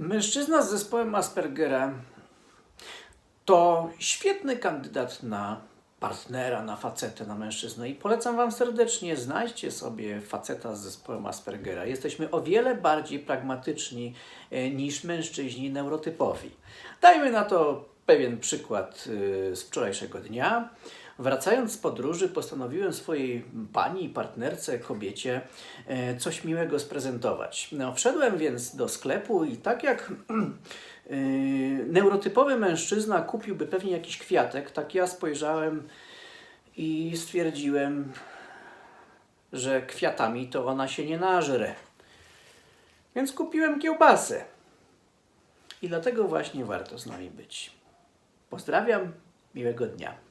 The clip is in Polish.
Mężczyzna z zespołem Aspergera to świetny kandydat na partnera, na facetę, na mężczyznę i polecam Wam serdecznie, znajdźcie sobie faceta z zespołem Aspergera. Jesteśmy o wiele bardziej pragmatyczni e, niż mężczyźni neurotypowi. Dajmy na to pewien przykład e, z wczorajszego dnia. Wracając z podróży, postanowiłem swojej pani partnerce, kobiecie, e, coś miłego sprezentować. No, wszedłem więc do sklepu i tak jak e, neurotypowy mężczyzna kupiłby pewnie jakiś kwiatek, tak ja spojrzałem i stwierdziłem, że kwiatami to ona się nie nażre. Więc kupiłem kiełbasę. I dlatego właśnie warto z nami być. Pozdrawiam, miłego dnia.